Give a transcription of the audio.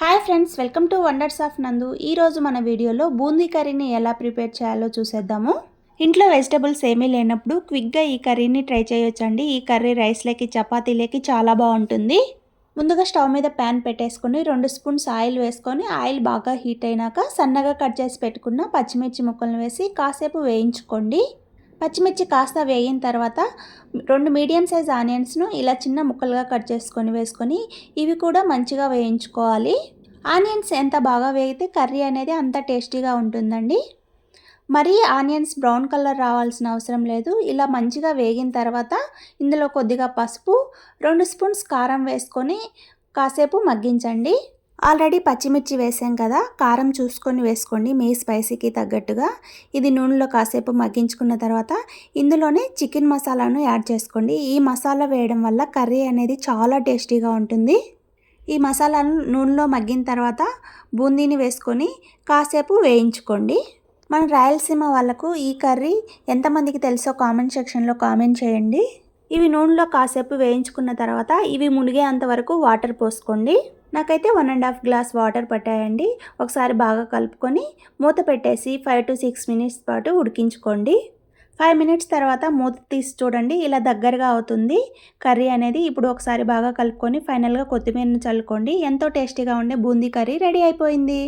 Hi friends welcome to wonders of Nandu ఈరోజు మన వీడియోలో బూందీ కర్రీని ఎలా ప్రిపేర్ చేయాలో చూసేద్దాము. ఇంట్లో వెజిటబుల్స్ ఏమీ లేనప్పుడు క్విక్గా ఈ కర్రీని ట్రై చేయొచ్చండి. ఈ కర్రీ రైస్లోకి చపాతీలోకి చాలా బాగుంటుంది. ముందుగా స్టవ్ మీద ప్యాన్ పెట్టేసుకొని రెండు స్పూన్స్ ఆయిల్ వేసుకొని ఆయిల్ బాగా హీట్ అయినాక సన్నగా కట్ చేసి పెట్టుకున్న పచ్చిమిర్చి ముక్కలను వేసి కాసేపు వేయించుకోండి. పచ్చిమిర్చి కాస్త వేగిన తర్వాత రెండు మీడియం సైజ్ ఆనియన్స్ను ఇలా చిన్న ముక్కలుగా కట్ చేసుకొని వేసుకొని ఇవి కూడా మంచిగా వేయించుకోవాలి. ఆనియన్స్ ఎంత బాగా వేగితే కర్రీ అనేది అంత టేస్టీగా ఉంటుందండి. మరీ ఆనియన్స్ బ్రౌన్ కలర్ రావాల్సిన అవసరం లేదు. ఇలా మంచిగా వేగిన తర్వాత ఇందులో కొద్దిగా పసుపు రెండు స్పూన్స్ కారం వేసుకొని కాసేపు మగ్గించండి. ఆల్రెడీ పచ్చిమిర్చి వేసాం కదా కారం చూసుకొని వేసుకోండి మీ స్పైసీకి తగ్గట్టుగా. ఇది నూనెలో కాసేపు మగ్గించుకున్న తర్వాత ఇందులోనే చికెన్ మసాలాను యాడ్ చేసుకోండి. ఈ మసాలా వేయడం వల్ల కర్రీ అనేది చాలా టేస్టీగా ఉంటుంది. ఈ మసాలాను నూనెలో మగ్గిన తర్వాత బూందీని వేసుకొని కాసేపు వేయించుకోండి. మన రాయలసీమ వాళ్ళకు ఈ కర్రీ ఎంతమందికి తెలుసో కామెంట్ సెక్షన్లో కామెంట్ చేయండి. ఇవి నూనెలో కాసేపు వేయించుకున్న తర్వాత ఇవి మునిగేంత వరకు వాటర్ పోసుకోండి. నాకైతే one and half glass water పట్టాయండి. ఒకసారి బాగా కలుపుకొని మూత పెట్టేసి ఫైవ్ టు సిక్స్ మినిట్స్ పాటు ఉడికించుకోండి. ఫైవ్ మినిట్స్ తర్వాత మూత తీసి చూడండి ఇలా దగ్గరగా అవుతుంది. కర్రీ అనేది ఇప్పుడు ఒకసారి బాగా కలుపుకొని ఫైనల్గా కొత్తిమీరను చల్లుకోండి. ఎంతో టేస్టీగా ఉండే బూందీ కర్రీ రెడీ అయిపోయింది.